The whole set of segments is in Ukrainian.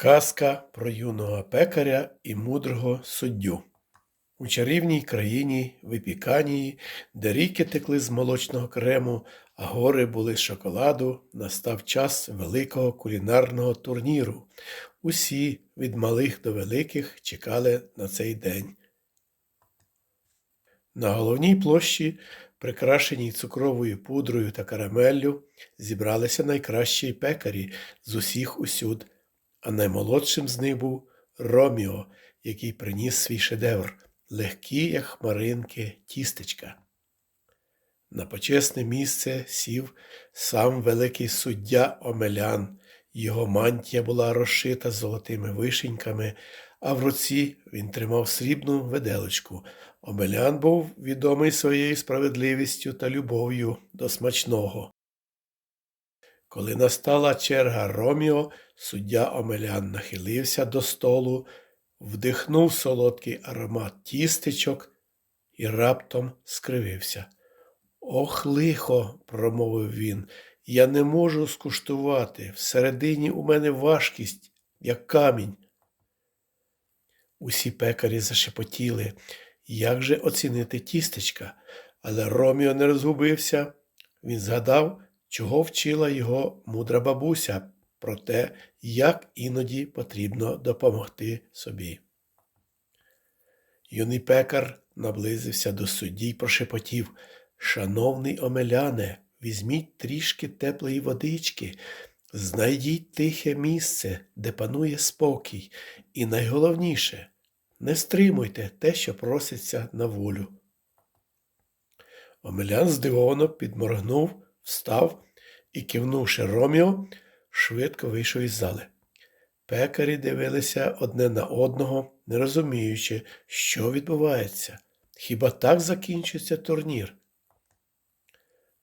Казка про юного пекаря і мудрого суддю. У чарівній країні Випіканії, де ріки текли з молочного крему, а гори були з шоколаду, настав час великого кулінарного турніру. Усі, від малих до великих, чекали на цей день. На головній площі, прикрашеній цукровою пудрою та карамеллю, зібралися найкращі пекарі з усіх усюд, а наймолодшим з них був Роміо, який приніс свій шедевр, легкі, як хмаринки, тістечка. На почесне місце сів сам великий суддя Омелян. Його мантія була розшита золотими вишеньками, а в руці він тримав срібну виделочку. Омелян був відомий своєю справедливістю та любов'ю до смачного. Коли настала черга Роміо, суддя Омелян нахилився до столу, вдихнув солодкий аромат тістечок і раптом скривився. Ох, лихо, промовив він, я не можу скуштувати. Всередині у мене важкість, як камінь. Усі пекарі зашепотіли, як же оцінити тістечка, але Роміо не розгубився. Він згадав, чого вчила його мудра бабуся про те, як іноді потрібно допомогти собі. Юний пекар наблизився до судді й прошепотів Шановний Омеляне, візьміть трішки теплої водички, знайдіть тихе місце, де панує спокій, і найголовніше не стримуйте те, що проситься на волю. Омелян здивовано підморгнув, встав і, кивнувши Роміо, швидко вийшов із зали. Пекарі дивилися одне на одного, не розуміючи, що відбувається. Хіба так закінчиться турнір?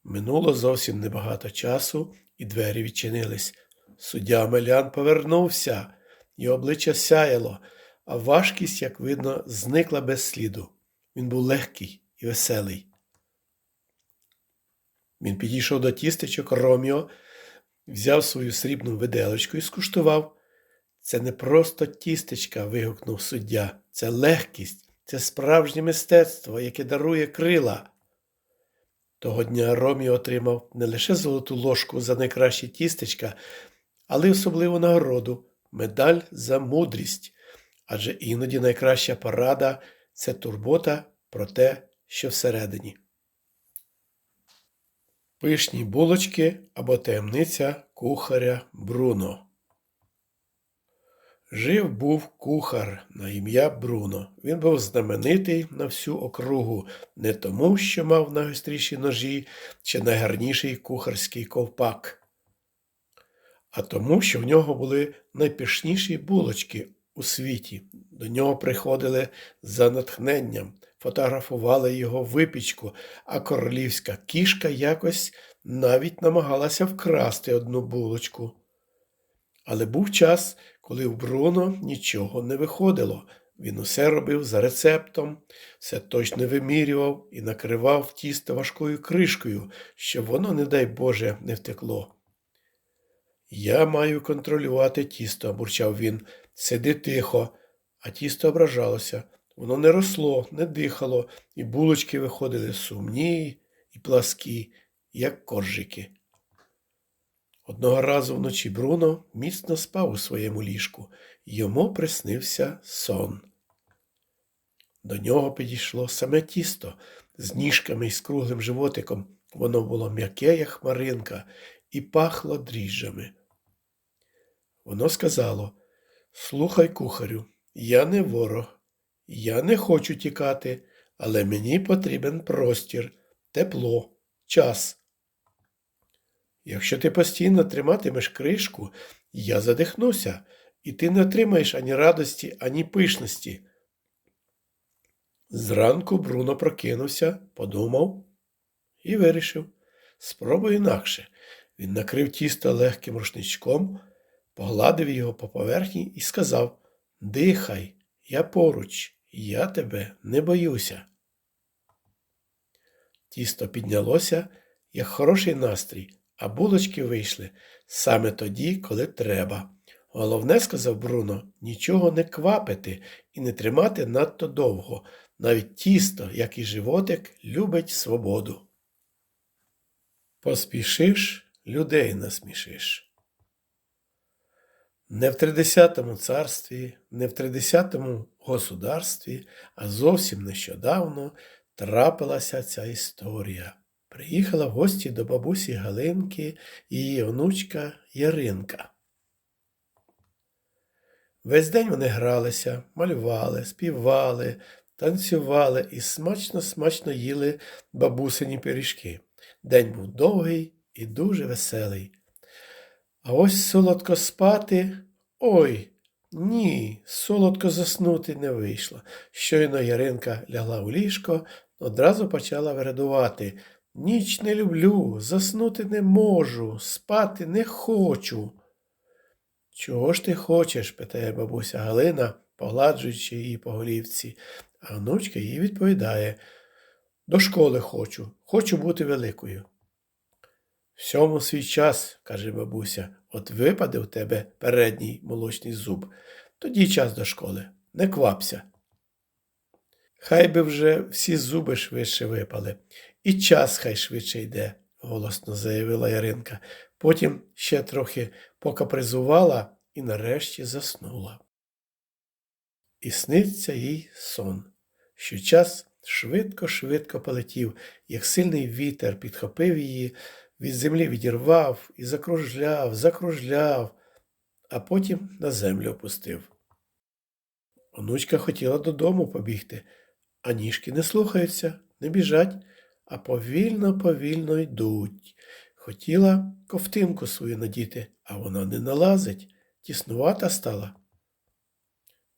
Минуло зовсім небагато часу, і двері відчинились. Суддя Омелян повернувся, і обличчя сяяло, а важкість, як видно, зникла без сліду. Він був легкий і веселий. Він підійшов до тістечок Роміо, взяв свою срібну виделочку і скуштував. Це не просто тістечка, вигукнув суддя. Це легкість, це справжнє мистецтво, яке дарує крила. Того дня Роміо отримав не лише золоту ложку за найкраще тістечка, але й особливу нагороду медаль за мудрість. Адже іноді найкраща порада це турбота про те, що всередині. Пишні булочки або таємниця кухаря Бруно. Жив був кухар на ім'я Бруно. Він був знаменитий на всю округу не тому, що мав найгостріші ножі чи найгарніший кухарський ковпак, а тому, що в нього були найпишніші булочки у світі. До нього приходили за натхненням, фотографували його випічку, а королівська кішка якось навіть намагалася вкрасти одну булочку. Але був час, коли в Бруно нічого не виходило. Він усе робив за рецептом, все точно вимірював і накривав тісто важкою кришкою, щоб воно, не дай Боже, не втекло. Я маю контролювати тісто, бурчав він. Сиди тихо, а тісто ображалося. Воно не росло, не дихало, і булочки виходили сумні і пласкі, як коржики. Одного разу вночі Бруно міцно спав у своєму ліжку, йому приснився сон. До нього підійшло саме тісто з ніжками і з круглим животиком. Воно було м'яке, як хмаринка, і пахло дріжджами. Воно сказало Слухай, кухарю, я не ворог, я не хочу тікати, але мені потрібен простір, тепло, час. Якщо ти постійно триматимеш кришку, я задихнуся, і ти не отримаєш ані радості, ані пишності. Зранку Бруно прокинувся, подумав і вирішив. Спробуй інакше. Він накрив тісто легким рушничком, погладив його по поверхні і сказав Дихай, я поруч, я тебе не боюся. Тісто піднялося, як хороший настрій, а булочки вийшли саме тоді, коли треба. Головне, сказав Бруно, нічого не квапити і не тримати надто довго. Навіть тісто, як і животик, любить свободу. Поспішиш, людей насмішиш. Не в тридесятому царстві, не в тридесятому государстві, а зовсім нещодавно трапилася ця історія. Приїхала в гості до бабусі Галинки і її онучка Яринка. Весь день вони гралися, малювали, співали, танцювали і смачно-смачно їли бабусині пиріжки. День був довгий і дуже веселий. А ось солодко спати. Ой, ні, солодко заснути не вийшло. Щойно Яринка лягла у ліжко, одразу почала вирадувати. Ніч не люблю, заснути не можу, спати не хочу. Чого ж ти хочеш? питає бабуся Галина, погладжуючи її по голівці, а внучка їй відповідає До школи хочу, хочу бути великою. Всьому свій час, каже бабуся, от випаде в тебе передній молочний зуб, тоді час до школи, не квапся. Хай би вже всі зуби швидше випали, і час хай швидше йде, голосно заявила Яринка. Потім ще трохи покапризувала і нарешті заснула. І сниться їй сон, що час швидко-швидко полетів, як сильний вітер підхопив її, від землі відірвав і закружляв, закружляв, а потім на землю опустив. Онучка хотіла додому побігти, а ніжки не слухаються, не біжать, а повільно, повільно йдуть. Хотіла ковтинку свою надіти, а вона не налазить, тіснувата стала.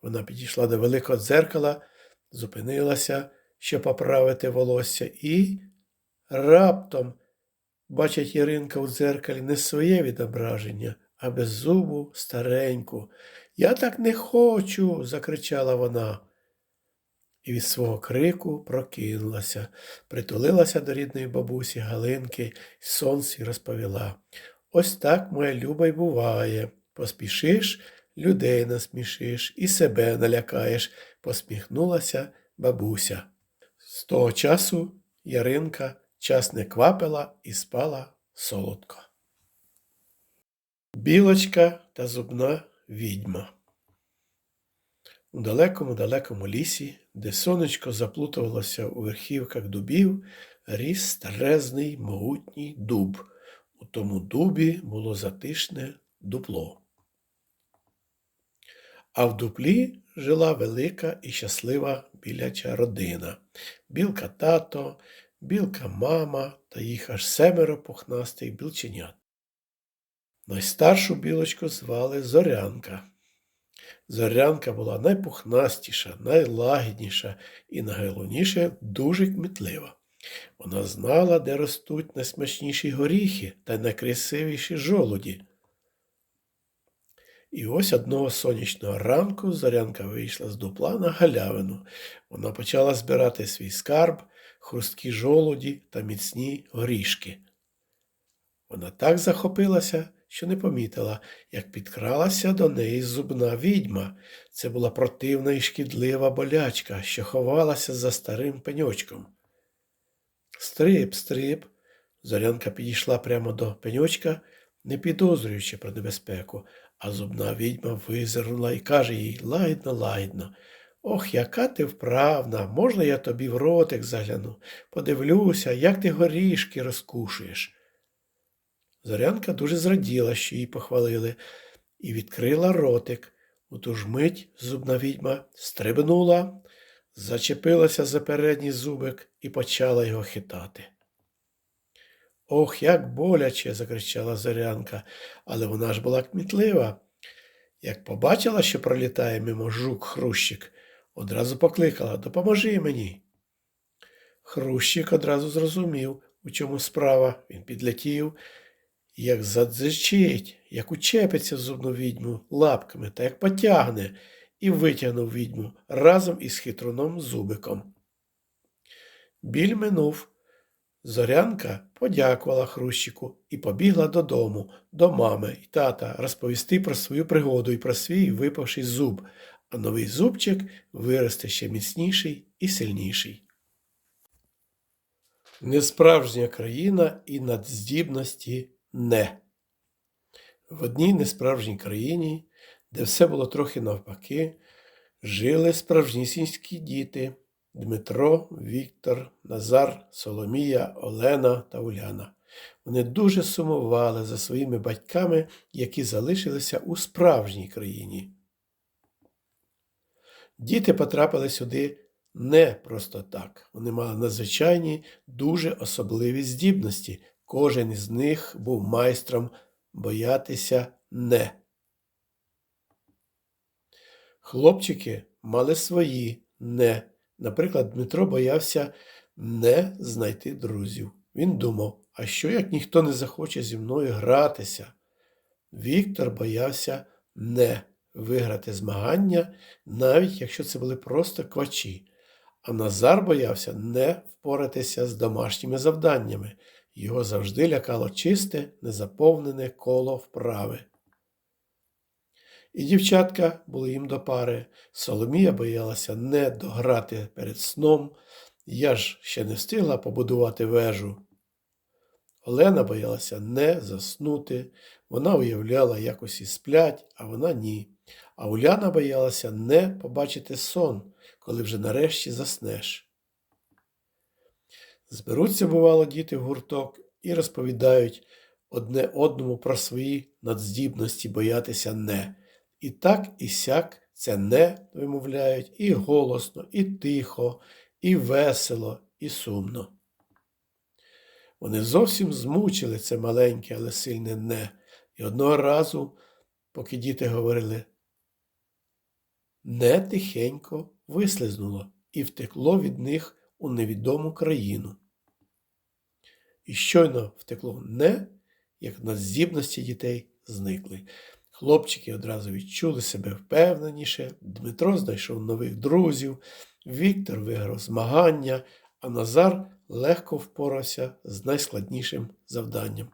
Вона підійшла до великого дзеркала, зупинилася, щоб поправити волосся, і раптом бачить Яринка у дзеркалі не своє відображення, а беззубу стареньку. Я так не хочу, закричала вона. І від свого крику прокинулася, притулилася до рідної бабусі Галинки і сонці розповіла. Ось так, моя люба й буває. Поспішиш, людей насмішиш і себе налякаєш, посміхнулася бабуся. З того часу Яринка час не квапила і спала солодко. Білочка та зубна відьма. У далекому далекому лісі, де сонечко заплутувалося у верхівках дубів, ріс старезний могутній дуб. У тому дубі було затишне дупло. А в дуплі жила велика і щаслива біляча родина білка тато, білка мама та їх аж семеро пухнастих білченят. Найстаршу білочку звали Зорянка. Зорянка була найпухнастіша, найлагідніша і, найголовніше, дуже кмітлива. Вона знала, де ростуть найсмачніші горіхи та найкрасивіші жолуді. І ось одного сонячного ранку зорянка вийшла з дупла на галявину. Вона почала збирати свій скарб, хрусткі жолуді та міцні горішки. Вона так захопилася, що не помітила, як підкралася до неї зубна відьма. Це була противна і шкідлива болячка, що ховалася за старим пеньочком. Стрип, стрип. Зорянка підійшла прямо до пеньочка, не підозрюючи про небезпеку, а зубна відьма визирнула і каже їй лагідно, лагідно. Ох, яка ти вправна, можна я тобі в ротик загляну, подивлюся, як ти горішки розкушуєш. Зорянка дуже зраділа, що її похвалили, і відкрила ротик. У ту ж мить зубна відьма стрибнула, зачепилася за передній зубик і почала його хитати. Ох, як боляче, закричала Зорянка, але вона ж була кмітлива. Як побачила, що пролітає мимо жук хрущик, одразу покликала Допоможи мені. Хрущик одразу зрозумів, у чому справа. Він підлетів, як задзичить, як учепиться в зубну відьму лапками та як потягне, і витягнув відьму разом із хитруном зубиком. Біль минув. Зорянка подякувала Хрущику і побігла додому, до мами і тата розповісти про свою пригоду і про свій випавший зуб, а новий зубчик виросте ще міцніший і сильніший. Несправжня країна і надздібності не. В одній несправжній країні, де все було трохи навпаки, жили справжнісінські діти Дмитро, Віктор, Назар, Соломія, Олена та Уляна. Вони дуже сумували за своїми батьками, які залишилися у справжній країні. Діти потрапили сюди не просто так. Вони мали надзвичайні, дуже особливі здібності. Кожен із них був майстром боятися не. Хлопчики мали свої не. Наприклад, Дмитро боявся не знайти друзів. Він думав, а що як ніхто не захоче зі мною гратися? Віктор боявся не виграти змагання, навіть якщо це були просто квачі. А Назар боявся не впоратися з домашніми завданнями. Його завжди лякало чисте, незаповнене коло вправи. І дівчатка були їм до пари. Соломія боялася не дограти перед сном. Я ж ще не встигла побудувати вежу. Олена боялася не заснути. Вона уявляла, як усі сплять, а вона ні. А Уляна боялася не побачити сон, коли вже нарешті заснеш. Зберуться, бувало, діти в гурток і розповідають одне одному про свої надздібності боятися не. І так і сяк це не вимовляють і голосно, і тихо, і весело, і сумно. Вони зовсім змучили це маленьке, але сильне не. І одного разу, поки діти говорили, не тихенько вислизнуло і втекло від них у невідому країну. І щойно втекло не, як на здібності дітей зникли. Хлопчики одразу відчули себе впевненіше, Дмитро знайшов нових друзів, Віктор виграв змагання, а Назар легко впорався з найскладнішим завданням.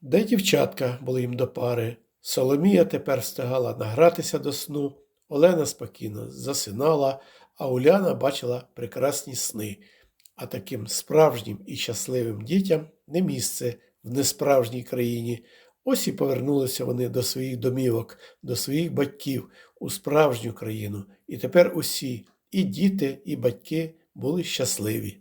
Де дівчатка були їм до пари, Соломія тепер встигала награтися до сну, Олена спокійно засинала, а Уляна бачила прекрасні сни, а таким справжнім і щасливим дітям не місце в несправжній країні. Ось і повернулися вони до своїх домівок, до своїх батьків у справжню країну. І тепер усі, і діти, і батьки були щасливі.